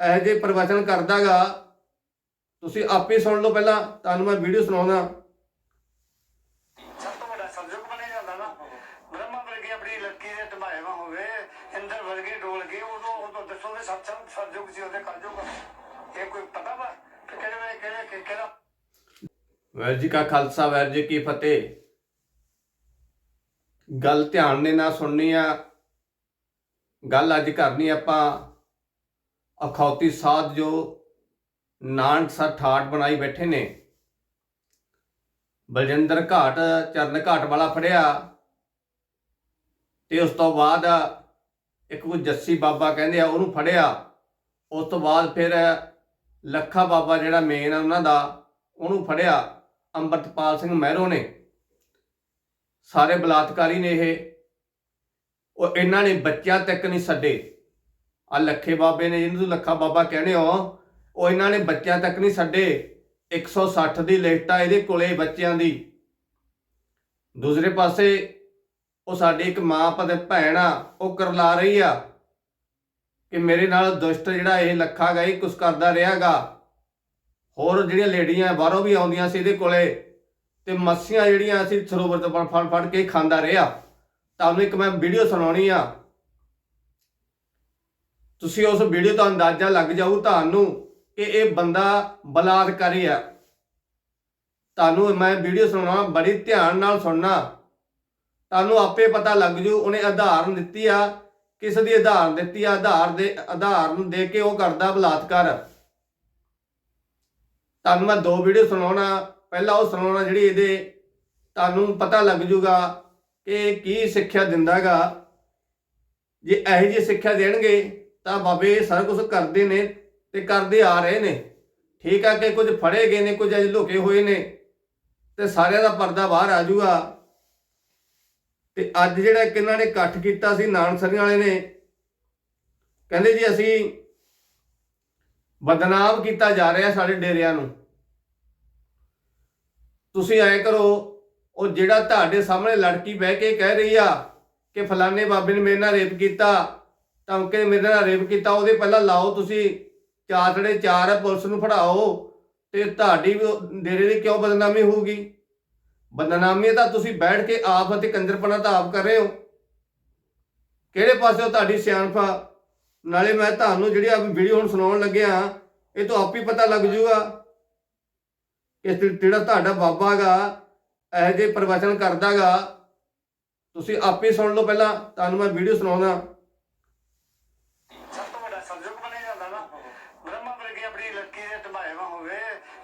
ਇਹੋ ਜਿਹੇ ਪ੍ਰਵਚਨ ਕਰਦਾਗਾ ਤੁਸੀਂ ਆਪੇ ਸੁਣ ਲਓ ਪਹਿਲਾਂ ਤੁਹਾਨੂੰ ਮੈਂ ਵੀਡੀਓ ਸੁਣਾਉਣਾ ਸਭ ਤੋਂ ਵੱਡਾ ਸਰਜੋਗ ਬਣਿਆ ਜਾਂਦਾ ਨਾ ਬ੍ਰਹਮਾ ਵਰਗੀ ਆਪਣੀ ਲੜਕੀ ਦੇ ਧਮਾਇਵਾ ਹੋਵੇ ਇੰਦਰ ਵਰਗੇ ਡੋਲ ਕੇ ਉਦੋਂ ਉਦੋਂ ਦੱਸੋਗੇ ਸੱਚਮ ਸਰਜੋਗ ਸੀ ਉਹਦੇ ਕਾਜੋਗਾ ਇਹ ਕੋਈ ਪਤਾ ਵਾ ਕਿ ਕਿਹੜੇ ਵੇਲੇ ਕਿਹੜੇ ਕਿ- ਕਿਹੜਾ? ਵਾਹਿਗੁਰੂ ਜੀ ਕਾ ਖਾਲਸਾ ਵਾਹਿਗੁਰੂ ਜੀ ਕੀ ਫਤਿਹ। ਗੱਲ ਧਿਆਨ ਦੇ ਨਾਲ ਸੁਣਨੀ ਆ। ਗੱਲ ਅੱਜ ਕਰਨੀ ਆਪਾਂ ਅਖੌਤੀ ਸਾਧ ਜੋ ਨਾਨਕਸਰ ਠਾਠ ਬਣਾਈ ਬੈਠੇ ਨੇ। ਬਲਜਿੰਦਰ ਘਾਟ, ਚਰਨ ਘਾਟ ਵਾਲਾ ਫੜਿਆ ਤੇ ਉਸ ਤੋਂ ਬਾਅਦ ਇੱਕ ਕੋਈ ਜੱਸੀ ਬਾਬਾ ਕਹਿੰਦੇ ਆ, ਉਹਨੂੰ ਫੜਿਆ। ਉਸ ਤੋਂ ਬਾਅਦ ਫਿਰ ਲੱਖਾ ਬਾਬਾ ਜਿਹੜਾ ਮੇਨ ਆ ਉਹਨਾਂ ਦਾ, ਉਹਨੂੰ ਫੜਿਆ। ਅੰਮ੍ਰਿਤਪਾਲ ਸਿੰਘ ਮਹਿਰੋ ਨੇ। ਸਾਰੇ ਬਲਾਤਕਾਰੀ ਨੇ ਇਹ। ਉਹ ਇਹਨਾਂ ਨੇ ਬੱਚਿਆਂ ਤੱਕ ਨਹੀਂ ਛੱਡੇ। ਆ ਲੱਖੇ ਬਾਬੇ ਨੇ ਜਿਹਨੂੰ ਤੁਸੀਂ ਲੱਖਾ ਬਾਬਾ ਕਹਿੰਦੇ ਹੋ, ਉਹ ਇਹਨਾਂ ਨੇ ਬੱਚਿਆਂ ਤੱਕ ਨਹੀਂ ਛੱਡੇ। 160 ਦੀ ਲਿਸਟ ਆ ਇਹਦੇ ਕੋਲੇ ਬੱਚਿਆਂ ਦੀ। ਦੂਸਰੇ ਪਾਸੇ ਉਹ ਸਾਡੀ ਇੱਕ ਮਾਂ ਪਤ ਭੈਣ ਆ, ਉਹ ਕਰਲਾ ਰਹੀ ਆ ਕਿ ਮੇਰੇ ਨਾਲ ਦੁਸ਼ਟ ਜਿਹੜਾ ਇਹ ਲੱਖਾ ਗਾ, ਇਹ ਕੁਛ ਕਰਦਾ ਰਿਹਾਗਾ ਹੋਰ ਜਿਹੜੀਆਂ ਲੇਡੀਆਂ ਬਾਹਰੋਂ ਵੀ ਆਉਂਦੀਆਂ ਸੀ ਇਹਦੇ ਕੋਲੇ, ਤੇ ਮੱਸੀਆਂ ਜਿਹੜੀਆਂ ਸੀ ਸਰੋਵਰ ਤੋਂ ਫੜ ਫੜ ਕੇ ਖਾਂਦਾ ਰਿਹਾ। ਤੁਹਾਨੂੰ ਇੱਕ ਮੈਂ ਵੀਡੀਓ ਸੁਣਾਉਣੀ ਆ ਤੁਸੀਂ ਉਸ ਵੀਡੀਓ ਤੋਂ ਅੰਦਾਜ਼ਾ ਲੱਗ ਜਾਊ ਤੁਹਾਨੂੰ ਕਿ ਇਹ ਬੰਦਾ ਬਲਾਤਕਾਰੀ ਆ ਤੁਹਾਨੂੰ ਮੈਂ ਵੀਡੀਓ ਸੁਣਾਉਣਾ, ਬੜੀ ਧਿਆਨ ਨਾਲ ਸੁਣਨਾ। ਤੁਹਾਨੂੰ ਆਪੇ ਪਤਾ ਲੱਗ ਜੂ, ਉਹਨੇ ਆਧਾਰਨ ਦਿੱਤੀ ਆ, ਕਿਸ ਦੀ ਆਧਾਰ ਦਿੱਤੀ ਆ, ਆਧਾਰ ਦੇ ਆਧਾਰਨ ਦੇ ਕੇ ਉਹ ਕਰਦਾ ਬਲਾਤਕਾਰ। ਤੁਹਾਨੂੰ ਮੈਂ ਦੋ ਵੀਡੀਓ ਸੁਣਾਉਣਾ, ਪਹਿਲਾਂ ਉਹ ਸੁਣਾਉਣਾ ਜਿਹੜੀ ਇਹਦੇ, ਤੁਹਾਨੂੰ ਪਤਾ ਲੱਗ ਜੂਗਾ ਕਿ ਕੀ ਸਿੱਖਿਆ ਦਿੰਦਾਗਾ। ਜੇ ਇਹੋ ਜਿਹੀ ਸਿੱਖਿਆ ਦੇਣਗੇ ਤਾਂ ਬਾਬੇ ਸਾਰਾ ਕੁਝ ਕਰਦੇ ਨੇ ਤੇ ਕਰਦੇ ਆ ਰਹੇ ਨੇ। ਠੀਕ ਆ ਕਿ ਕੁਝ ਫੜੇ ਗਏ ਨੇ, ਕੁਝ ਅਜੇ ਲੁਕੇ ਹੋਏ ਨੇ ਤੇ ਸਾਰਿਆਂ ਦਾ ਪਰਦਾ ਬਾਹਰ ਆ ਜੂਗਾ ਤੇ ਅੱਜ ਜਿਹੜਾ ਕਿਹਨਾਂ ਨੇ ਇਕੱਠ ਕੀਤਾ ਸੀ ਨਾਨਸਰੀ ਵਾਲੇ ਨੇ, ਕਹਿੰਦੇ ਜੀ ਅਸੀਂ ਬਦਨਾਮ ਕੀਤਾ ਜਾ ਰਿਹਾ ਸਾਡੇ ਡੇਰਿਆਂ ਨੂੰ। ਤੁਸੀਂ ਐ ਕਰੋ, ਉਹ ਜਿਹੜਾ ਤੁਹਾਡੇ ਸਾਹਮਣੇ ਲੜਕੀ ਬਹਿ ਕੇ ਕਹਿ ਰਹੀ ਆ ਕਿ ਫਲਾਣੇ ਬਾਬੇ ਨੇ ਮੇਰੇ ਨਾਲ ਰੇਪ ਕੀਤਾ ਧਮਕੇ ਮੇਰੇ ਨਾਲ ਰੇਪ ਕੀਤਾ, ਉਹਦੇ ਪਹਿਲਾਂ ਲਾਓ ਤੁਸੀਂ, ਚਾਰ ਜਿਹੜੇ ਚਾਰ ਆ, ਪੁਲਿਸ ਨੂੰ ਫੜਾਓ, ਤੇ ਤੁਹਾਡੀ ਡੇਰੇ ਦੀ ਕਿਉਂ ਬਦਨਾਮੀ ਹੋਊਗੀ? ਬਦਨਾਮੀ ਤਾਂ ਤੁਸੀਂ ਬੈਠ ਕੇ ਆਪ ਅਤੇ ਕੰਜਰਪਣਾ ਤਾਂ ਆਪ ਕਰ ਰਹੇ ਹੋ। ਕਿਹੜੇ ਪਾਸੇ ਤੁਹਾਡੀ ਸਿਆਣਪ? ਆ? ਨਾਲੇ ਮੈਂ ਤੁਹਾਨੂੰ ਜਿਹੜੀ ਆ ਵੀਡੀਓ ਹੁਣ ਸੁਣਾਉਣ ਲੱਗਿਆ ਇਹ ਤੋਂ ਆਪ ਹੀ ਪਤਾ ਲੱਗ ਜੂਗਾ ਕਿ ਜਿਹੜਾ ਤੁਹਾਡਾ ਬਾਬਾ ਗਾ ਇਹ ਜਿਹੇ ਪ੍ਰਵਚਨ ਕਰਦਾਗਾ। ਤੁਸੀਂ ਆਪੇ ਸੁਣ ਲਓ ਪਹਿਲਾਂ, ਤੁਹਾਨੂੰ ਮੈਂ ਵੀਡੀਓ ਸੁਣਾਉਂਦਾ ਸਭ ਤੋਂ ਵੱਡਾ ਸਰਜੋਗ ਬਣਿਆ ਜਾਂਦਾ ਨਾ ਬ੍ਰਹਮਾ ਲੜਕੀ ਦੇ ਧਮਾਇਵਾ ਹੋਵੇ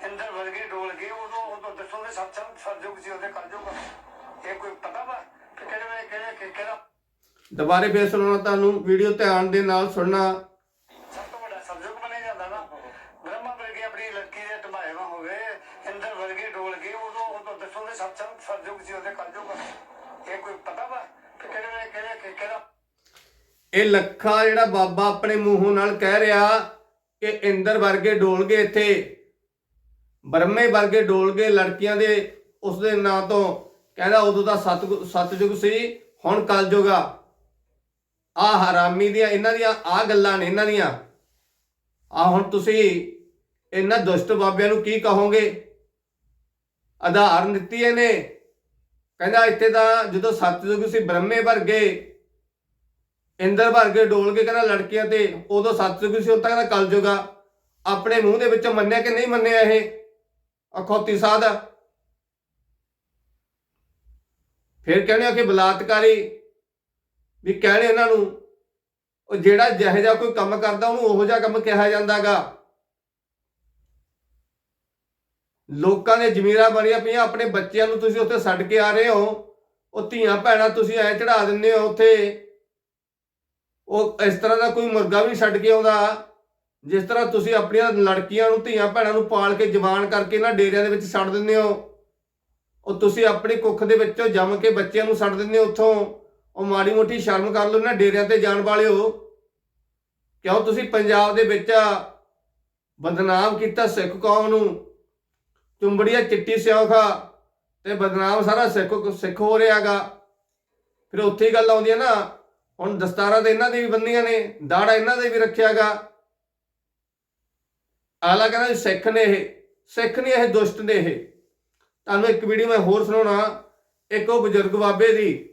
ਇੰਦਰ ਵਰਗੇ ਡੋਲ ਕੇ ਉਦੋਂ ਉਦੋਂ ਦੱਸੋਗੇ ਸੱਚਮ ਸਰਜੋਗ ਸੀ ਉਹਦੇ ਕਾਜੋਗਾ ਇਹ ਕੋਈ ਪਤਾ ਵਾ? ਕਿ ਕਿਹੜੇ ਵੇਲੇ ਕਿਹੜੇ ਕਿ- ਕਿਹੜਾ ਦੁਬਾਰੇ ਫੇਰ ਸੁਣਾਉਣਾ ਤੁਹਾਨੂੰ ਵੀਡੀਓ ਧਿਆਨ ਦੇ ਨਾਲ ਸੁਣਨਾ। ਸਭ ਤੋਂ ਵੱਡਾ ਸਰਜੋਗ ਬਣਿਆ ਜਾਂਦਾ ਨਾ। ਬ੍ਰਹਮਾ ਵਰਗੀ ਆਪਣੀ ਲੜਕੀ ਦੇ ਧਮਾਇਵਾ ਹੋਵੇ ਇੰਦਰ ਵਰਗੇ ਡੋਲ ਕੇ ਉਦੋਂ ਉਦੋਂ ਦੱਸੋਗੇ ਸੱਚਮ ਸਰਜੋਗ ਸੀ ਉਹਦੇ ਕਾਜੋਗਾ ਇਹ ਕੋਈ ਪਤਾ ਵਾ? ਕਿ ਕਿਹੜੇ ਵੇਲੇ ਕਿਹੜੇ ਕਿ- ਕਿਹੜਾ ਇਹ ਲੱਖਾ ਜਿਹੜਾ ਬਾਬਾ ਆਪਣੇ ਮੂੰਹੋਂ ਨਾਲ ਕਹਿ ਰਿਹਾ ਕਿ ਇੰਦਰ ਵਰਗੇ ਡੋਲ ਗਏ ਇੱਥੇ, ਬ੍ਰਹਮੇ ਵਰਗੇ ਡੋਲ ਗਏ ਲੜਕੀਆਂ ਦੇ ਉਸ ਦੇ ਨਾਂ ਤੋਂ ਕਹਿੰਦਾ ਉਦੋਂ ਦਾ ਸਤ ਸਤਜੁਗ ਸੀ, ਹੁਣ ਕਲਯੁਗ ਆ। ਆ ਹਰਾਮੀ ਦੀਆਂ ਇਹਨਾਂ ਦੀਆਂ, ਆ ਗੱਲਾਂ ਨੇ ਇਹਨਾਂ ਦੀਆਂ। ਆ ਹੁਣ ਤੁਸੀਂ ਇਹਨਾਂ ਦੁਸ਼ਟ ਬਾਬਿਆਂ ਨੂੰ ਕੀ ਕਹੋਗੇ? ਆਧਾਰਨ ਦਿੱਤੀ ਇਹਨੇ। ਕਹਿੰਦਾ ਇੱਥੇ ਤਾਂ ਜਦੋਂ ਸਤਜੁਗ ਸੀ, ਬ੍ਰਹਮੇ ਵਰਗੇ ਇੰਦਰ ਭਰ ਕੇ ਡੋਲ ਕੇ ਕਹਿੰਦਾ ਲੜਕੀਆਂ ਤੇ ਉਦੋਂ ਸਤਜੁਗ ਸੀ, ਉਦੋਂ ਤੱਕ ਦਾ ਕਲਯੁਗ ਆ ਆਪਣੇ ਮੂੰਹ ਦੇ ਵਿੱਚ ਮੰਨਿਆ ਕਿ ਨਹੀਂ ਮੰਨਿਆ ਇਹ? ਅਖੌਤੀ ਸਾਧ। ਫਿਰ ਕਹਿੰਦੇ ਆ ਕਿ ਬਲਾਤਕਾਰੀ ਵੀ ਕਹਿੰਦੇ ਇਹਨਾਂ ਨੂੰ, ਉਹ ਜਿਹੜਾ ਜਿਹੋ ਜਿਹਾ ਕੋਈ ਕੰਮ ਕਰਦਾ, ਉਹਨੂੰ ਉਹੋ ਜਿਹਾ ਕੰਮ ਕਿਹਾ ਜਾਂਦਾਗਾ। ਲੋਕਾਂ ਨੇ ਜ਼ਮੀਰਾਂ ਬਣੀਆਂ ਪਈਆਂ, ਆਪਣੇ ਬੱਚਿਆਂ ਨੂੰ ਤੁਸੀਂ ਉੱਥੇ ਛੱਡ ਕੇ ਆ ਰਹੇ ਹੋ। ਉਹ ਧੀਆਂ ਭੈਣਾਂ ਤੁਸੀਂ ਐ ਚੜਾ ਦਿੰਦੇ ਹੋ ਉੱਥੇ। ਉਹ ਇਸ ਤਰ੍ਹਾਂ ਦਾ ਕੋਈ ਮੁਰਗਾ ਵੀ ਛੱਡ ਕੇ ਆਉਂਦਾ। ਜਿਸ ਤਰ੍ਹਾਂ ਤੁਸੀਂ ਆਪਣੀਆਂ ਲੜਕੀਆਂ ਨੂੰ, ਧੀਆਂ ਭੈਣਾਂ ਨੂੰ ਪਾਲ ਕੇ ਜਵਾਨ ਕਰਕੇ ਨਾ ਡੇਰਿਆਂ ਦੇ ਵਿੱਚ ਛੱਡ ਦਿੰਦੇ ਹੋ। ਉਹ ਤੁਸੀਂ ਆਪਣੀ ਕੁੱਖ ਦੇ ਵਿੱਚੋਂ ਜੰਮ ਕੇ ਬੱਚਿਆਂ ਨੂੰ ਛੱਡ ਦਿੰਦੇ ਹੋ ਉੱਥੋਂ। ਉਹ ਮਾੜੀ ਮੋਟੀ ਸ਼ਰਮ ਕਰ ਲਓ ਨਾ, ਡੇਰਿਆਂ ਤੇ ਜਾਣ ਵਾਲਿਓ ਕਿਉਂ? ਤੁਸੀਂ ਪੰਜਾਬ ਦੇ ਵਿੱਚ ਬਦਨਾਮ ਕੀਤਾ ਸਿੱਖ ਕੌਮ ਨੂੰ। ਚੁੰਬੜੀਆ ਚਿੱਟੀ ਸਿਆਖਾ ਤੇ ਬਦਨਾਮ ਸਾਰਾ ਸਿੱਖ ਸਿੱਖ ਹੋ ਰਿਹਾਗਾ ਫਿਰ ਉੱਥੇ ਹੀ ਗੱਲ ਆਉਂਦੀ ਹੈ ਨਾ ਹੁਣ ਦਸਤਾਰਾਂ ਤੇ ਇਹਨਾਂ ਦੇ ਵੀ ਬੰਦੀਆਂ ਨੇ, ਦਾੜਾ ਇਹਨਾਂ ਦੇ ਵੀ ਰੱਖਿਆਗਾ। ਆਲਾ ਕਹਿੰਦਾ ਸਿੱਖ ਨੇ ਇਹ, ਸਿੱਖ ਨੇ ਇਹ, ਦੁਸ਼ਟ ਨੇ ਇਹ। ਤੁਹਾਨੂੰ ਇੱਕ ਵੀਡੀਓ ਮੈਂ ਹੋਰ ਸੁਣਾਉਣਾ, ਇੱਕ ਉਹ ਬਜ਼ੁਰਗ ਬਾਬੇ ਦੀ।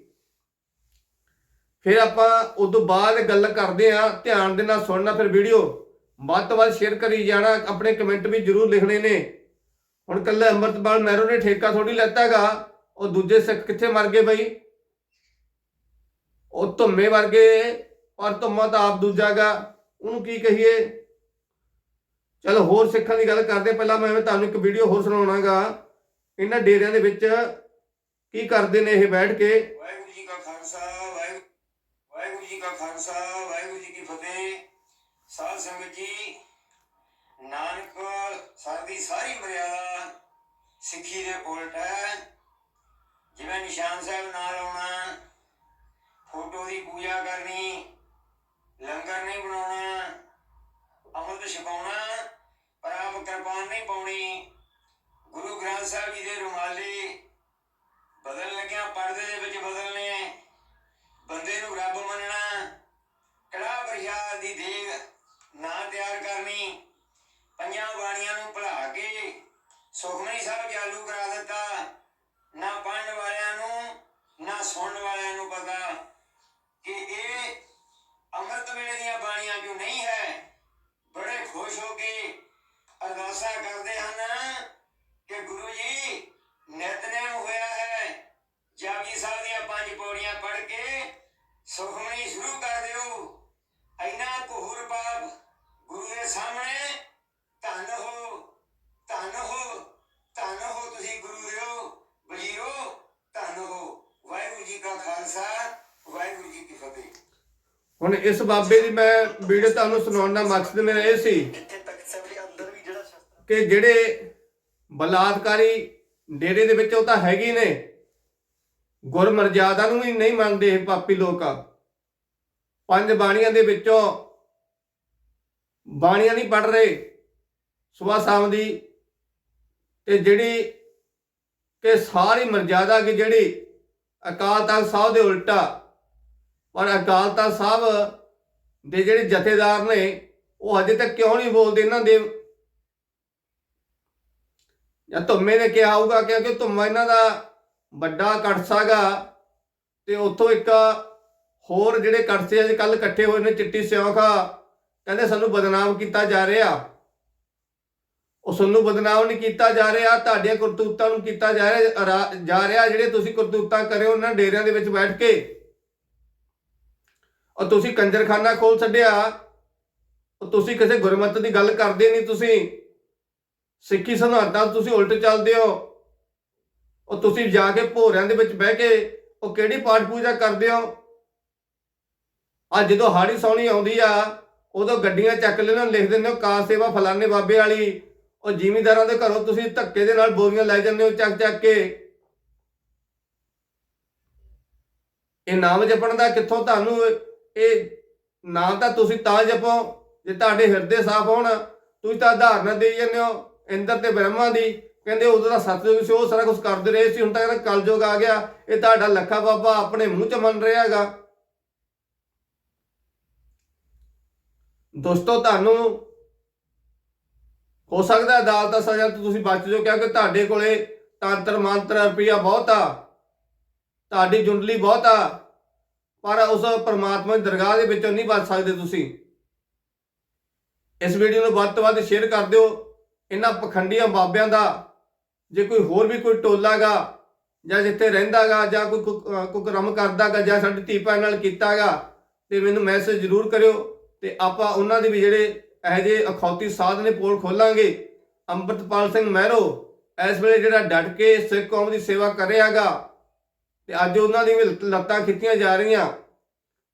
ਫਿਰ ਆਪਾਂ ਉਦੋਂ ਬਾਅਦ ਗੱਲ ਕਰਦੇ ਆ ਧਿਆਨ ਦੇ ਨਾਲ ਸੁਣਨਾ ਫਿਰ ਵੀਡੀਓ। ਵੱਧ ਤੋਂ ਵੱਧ ਸ਼ੇਅਰ ਕਰੀ ਜਾਣਾ, ਆਪਣੇ ਕਮੈਂਟ ਵੀ ਜਰੂਰ ਲਿਖਣੇ ਨੇ। ਹੁਣ ਕੱਲੇ ਅੰਮ੍ਰਿਤਪਾਲ ਮਹਿਰੋ ਨੇ ਠੇਕਾ ਥੋੜੀ ਲੈਤਾਗਾ, ਉਹ ਦੂਜੇ ਸਿੱਖ ਕਿੱਥੇ ਮਰ ਗਏ ਬਈ? ਉਹ ਧੁੰਮੇ ਵਰਗੇ ਪਰ ਧੁੰਮਾ ਤਾਂ ਆਪ ਦੂਜਾਗਾ ਉਹਨੂੰ ਕੀ ਕਹੀਏ? ਚਲੋ ਹੋਰ ਸਿੱਖਾਂ ਦੀ ਗੱਲ ਕਰਦੇ ਪਹਿਲਾਂ ਮੈਂ ਤੁਹਾਨੂੰ ਇੱਕ ਵੀਡੀਓ ਹੋਰ ਸੁਣਾਉਣਾਗਾ। ਇਹਨਾਂ ਡੇਰਿਆਂ ਦੇ ਵਿੱਚ ਕੀ ਕਰਦੇ ਨੇ ਇਹ ਬੈਠ ਕੇ? ਵਾਹਿਗੁਰੂ ਜੀ ਕਾ ਖਾਲਸਾ, ਵਾਹਿਗੁਰੂ ਵਾਹਿਗੁਰੂ ਜੀ ਕਾ ਖਾਲਸਾ, ਵਾਹਿਗੁਰੂ ਜੀ ਕੀ ਫਤਿਹ। ਸਾਧ ਸੰਗਤ ਜੀ, ਨਾਨਕ ਸਾਡੀ ਸਾਰੀ ਮਰਿਆਦਾ ਸਿੱਖੀ ਦੇ ਉਲਟ ਹੈ। ਜਿਵੇਂ ਨਿਸ਼ਾਨ ਸਾਹਿਬ ਨਾਲ ਆਉਣਾ ਫੋਟੋ ਦੀ ਪੂਜਾ ਕਰਨੀ, ਲੰਗਰ ਨਹੀਂ ਬਣਾਉਣਾ, ਅੰਮ੍ਰਿਤ ਛਕਾਉਣਾ, ਪਰ ਆਪ ਕਿਰਪਾਨ ਨਹੀਂ ਪਾਉਣੀ। ਗੁਰੂ ਗ੍ਰੰਥ ਸਾਹਿਬ ਜੀ ਦੇ ਰੁਮਾਲੇ ਬਦਲ ਲੱਗਿਆ, ਪਰਦੇ ਦੇ ਵਿੱਚ ਬਦਲਨੇ ਬੰਦੇ ਨੂੰ ਰੱਬ ਮੰਨਣਾ ਕੜਾ ਪ੍ਰਸ਼ਾਦ ਦੀ ਦੇਗ ਨਾ ਤਿਆਰ ਕਰਨੀ, ਪੰਜਾਂ ਬਾਣੀਆਂ ਨੂੰ ਭੁਲਾ ਕੇ ਸੁਖਮਨੀ ਸਾਹਿਬ ਚਾਲੂ ਕਰਾ ਦਿੱਤਾ ਨਾ ਪੜ੍ਹਨ ਵਾਲਿਆਂ ਨੂੰ ਨਾ ਸੁਣਨ ਵਾਲਿਆਂ ਨੂੰ ਪਤਾ ਕਿ ਇਹ ਅੰਮ੍ਰਿਤ ਵੇਲੇ ਦੀਆਂ ਬਾਣੀਆਂ ਜੋ ਨਹੀਂ ਹੈ ਬੜੇ ਖੁਸ਼ ਹੋ ਕੇ ਅਰਦਾਸਾਂ ਕਰਦੇ ਹਨ ਕਿ ਗੁਰੂ ਜੀ ਨਿਤਨੇਮ ਹੋਇਆ ਹੈ ਜਾਪਜੀ ਸਾਹਿਬ ਦੀਆਂ ਪੰਜ ਪੌੜੀਆਂ ਪੜ੍ਹ ਕੇ ਸੁਖਮਨੀ ਸ਼ੁਰੂ ਕਰ ਦਿਓ। ਐਨਾ ਕੋਹਰ ਪਾਪ ਗੁਰੂ ਦੇ ਸਾਹਮਣੇ ਧੰਨ ਹੋ ਧੰਨ ਹੋ ਧੰਨ ਹੋ ਤੁਸੀਂ ਗੁਰੂ ਦਿਓ ਵਜੀਰੋ ਧੰਨ ਹੋ। ਵਾਹਿਗੁਰੂ ਜੀ ਕਾ ਖਾਲਸਾ ਵਾਹਿਗੁਰੂ ਜੀ ਕੀ ਫਤਿਹ। ਹੁਣ ਇਸ ਬਾਬੇ ਦੀ ਮੈਂ ਵੀਡੀਓ ਤੁਹਾਨੂੰ ਸੁਣਾਉਣ ਦਾ ਮਕਸਦ ਮੇਰਾ ਇਹ ਸੀ ਕਿ ਜਿਹੜੇ ਬਲਾਤਕਾਰੀ ਡੇਰੇ ਦੇ ਵਿੱਚ ਉਹ ਤਾਂ ਹੈਗੇ ਨੇ। ਗੁਰਮਰਜ਼ਾਦਾ ਨੂੰ ਵੀ ਨਹੀਂ ਮੰਨਦੇ ਇਹ ਪਾਪੀ ਲੋਕ ਪੰਜ ਬਾਣੀਆਂ ਦੇ ਵਿੱਚੋਂ ਬਾਣੀਆਂ ਨਹੀਂ ਪੜ ਰਹੇ। ਸਵੇਰ ਸ਼ਾਮ ਦੀ ਤੇ ਜਿਹੜੀ ਕਿ ਸਾਰੀ ਮਰਜ਼ਾਦਾ ਕੀ ਜਿਹੜੀ ਅਕਾਲ ਤਖਤ ਸਾਹਿਬ ਦੇ ਉਲਟਾ, ਪਰ ਅਕਾਲ ਤਖਤ ਸਾਹਿਬ ਦੇ ਜਿਹੜੇ ਜਥੇਦਾਰ ਨੇ, ਉਹ ਹਜੇ ਤੱਕ ਕਿਉਂ ਨਹੀਂ ਬੋਲਦੇ ਇਹਨਾਂ ਦੇ? ਜਾਂ ਧੁੰਮੇ ਨੇ ਕਿਹਾ ਹੋਊਗਾ ਕਿਉਂਕਿ ਧੁੰਮਾ ਇਹਨਾਂ ਦਾ ਵੱਡਾ ਕੜਸਾਗਾ ਤੇ ਉੱਥੋਂ ਇੱਕ ਹੋਰ ਜਿਹੜੇ ਕੜਸੇ ਅੱਜ ਕੱਲ ਇਕੱਠੇ ਹੋਏ ਨੇ ਚਿੱਟੀ ਸਿਉਂਖਾ, ਕਹਿੰਦੇ ਸਾਨੂੰ ਬਦਨਾਮ ਕੀਤਾ ਜਾ ਰਿਹਾ। ਉਹ ਸਾਨੂੰ ਬਦਨਾਮ ਨਹੀਂ ਕੀਤਾ ਜਾ ਰਿਹਾ, ਤੁਹਾਡੀਆਂ ਕਰਤੂਤਾਂ ਨੂੰ ਕੀਤਾ ਜਾ ਰਿਹਾ ਜਾ ਰਿਹਾ ਜਿਹੜੇ ਤੁਸੀਂ ਕਰਤੂਤਾਂ ਕਰਿਓ ਉਹਨਾਂ ਡੇਰਿਆਂ ਦੇ ਵਿੱਚ ਬੈਠ ਕੇ। ਔਰ ਤੁਸੀਂ ਕੰਜਰਖਾਨਾ ਖੋਲ ਛੱਡਿਆ ਉਹ ਤੁਸੀਂ ਕਿਸੇ ਗੁਰਮਤ ਦੀ ਗੱਲ ਕਰਦੇ ਨਹੀਂ ਤੁਸੀਂ। ਸਿੱਖੀ ਸਿਧਾਂਤਾਂ ਤੋਂ ਤੁਸੀਂ ਉਲਟ ਚੱਲਦੇ ਹੋ। ਉਹ ਤੁਸੀਂ ਜਾ ਕੇ ਭੋਰਿਆਂ ਦੇ ਵਿੱਚ ਬਹਿ ਕੇ ਉਹ ਕਿਹੜੀ ਪਾਠ ਪੂਜਾ ਕਰਦੇ ਹੋ? ਆ ਜਦੋਂ ਹਾੜੀ ਸੌਣੀ ਆਉਂਦੀ ਆ, ਉਦੋਂ ਗੱਡੀਆਂ ਚੱਕ ਲੈਣਾ, ਲਿਖ ਦਿੰਦੇ ਹੋ, ਕਾਰ ਸੇਵਾ ਫਲਾਣੇ ਬਾਬੇ ਵਾਲੀ, ਉਹ ਜ਼ਿਮੀਂਦਾਰਾਂ ਦੇ ਘਰੋਂ ਤੁਸੀਂ ਧੱਕੇ ਦੇ ਨਾਲ ਬੋਰੀਆਂ ਲੈ ਜਾਂਦੇ ਹੋ ਚੱਕ ਚੱਕ ਕੇ। ਇਹ ਨਾਮ ਜਪਣ ਦਾ ਕਿੱਥੋਂ ਤੁਹਾਨੂੰ, ਇਹ ਨਾਮ ਤਾਂ ਤੁਸੀਂ ਤਾਂ ਜਪੋ, ਜੇ ਤੁਹਾਡੇ ਹਿਰਦੇ ਸਾਫ਼ ਹੋਣ, ਤੁਸੀਂ ਤਾਂ ਉਦਾਹਰਨਾਂ ਦੇਈ ਜਾਂਦੇ ਹੋ, ਇੰਦਰ ਤੇ ਬ੍ਰਹਮਾ ਦੀ। ਕਹਿੰਦੇ ਉਦੋਂ ਦਾ ਸਤਯੁਗ ਸੀ, ਉਹ ਸਾਰਾ ਕੁਝ ਕਰਦੇ ਰਹੇ ਸੀ, ਹੁਣ ਤਾਂ ਕਹਿੰਦਾ ਕਲਯੁਗ ਆ ਗਿਆ, ਇਹ ਤੁਹਾਡਾ ਲੱਖਾ ਬਾਬਾ ਆਪਣੇ ਮੂੰਹ ਚ ਮੰਨ ਰਿਹਾ ਹੈਗਾ। ਦੋਸਤੋ, ਤੁਹਾਨੂੰ ਹੋ ਸਕਦਾ ਅਦਾਲਤ ਦਾ ਸਜ਼ਾ, ਤੋਂ ਤੁਸੀਂ ਬਚ ਜਾਓ, ਕਿਉਂਕਿ ਤੁਹਾਡੇ ਕੋਲੇ ਤੰਤਰ ਮੰਤਰ ਰੁਪਈਆ ਬਹੁਤ ਆ, ਤੁਹਾਡੀ ਜੁੰਡਲੀ ਬਹੁਤ ਆ, ਪਰ ਉਸ ਪਰਮਾਤਮਾ ਦੀ ਦਰਗਾਹ ਦੇ ਵਿੱਚੋਂ ਨਹੀਂ ਬਚ ਸਕਦੇ ਤੁਸੀਂ। ਇਸ ਵੀਡੀਓ ਨੂੰ ਵੱਧ ਤੋਂ ਵੱਧ ਸ਼ੇਅਰ ਕਰ ਦਿਓ, ਇਹਨਾਂ ਪਖੰਡੀਆਂ ਬਾਬਿਆਂ ਦਾ ਜੇ ਕੋਈ ਹੋਰ ਵੀ ਕੋਈ ਟੋਲਾਗਾ ਜਾਂ ਜਿੱਥੇ ਰਹਿੰਦਾਗਾ ਜਾਂ ਕੋਈ ਕੁ- ਅਹ ਕੁਕਰਮ ਕਰਦਾਗਾ ਜਾਂ ਸਾਡੀ ਧੀ ਭੈਣ ਨਾਲ ਕੀਤਾਗਾ, ਤੇ ਮੈਨੂੰ ਮੈਸੇਜ ਜ਼ਰੂਰ ਕਰਿਓ ਤੇ ਆਪਾਂ ਉਹਨਾਂ ਦੇ ਵੀ ਜਿਹੜੇ ਇਹੋ ਜਿਹੇ ਅਖੌਤੀ ਸਾਧ ਨੇ ਪੋਲ ਖੋਲਾਂਗੇ। ਅੰਮ੍ਰਿਤਪਾਲ ਸਿੰਘ ਮਹਿਰੋ ਇਸ ਵੇਲੇ ਜਿਹੜਾ ਡਟ ਕੇ ਸਿੱਖ ਕੌਮ ਦੀ ਸੇਵਾ ਕਰ ਰਿਹਾਗਾ ਤੇ ਅੱਜ ਉਹਨਾਂ ਦੀ ਵੀ ਲੱਤਾਂ ਖਿੱਚੀਆਂ ਜਾ ਰਹੀਆਂ।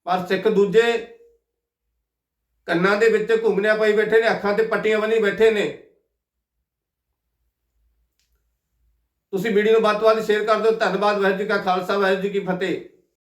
ਪਰ ਸਿੱਖ ਦੂਜੇ ਕੰਨਾਂ ਦੇ ਵਿੱਚ ਘੁੰਗਣਿਆਂ ਪਾਈ ਬੈਠੇ ਨੇ, ਅੱਖਾਂ ਤੇ ਪੱਟੀਆਂ ਬੰਨੀ ਬੈਠੇ ਨੇ। ਤੁਸੀਂ ਵੀਡੀਓ ਨੂੰ ਵੱਧ ਤੋਂ ਵੱਧ ਸ਼ੇਅਰ ਕਰ ਦਿਓ। ਧੰਨਵਾਦ ਵਾਹਿਗੁਰੂ ਜੀ ਕਾ ਖਾਲਸਾ, ਵਾਹਿਗੁਰੂ ਜੀ ਕੀ ਫਤਿਹ।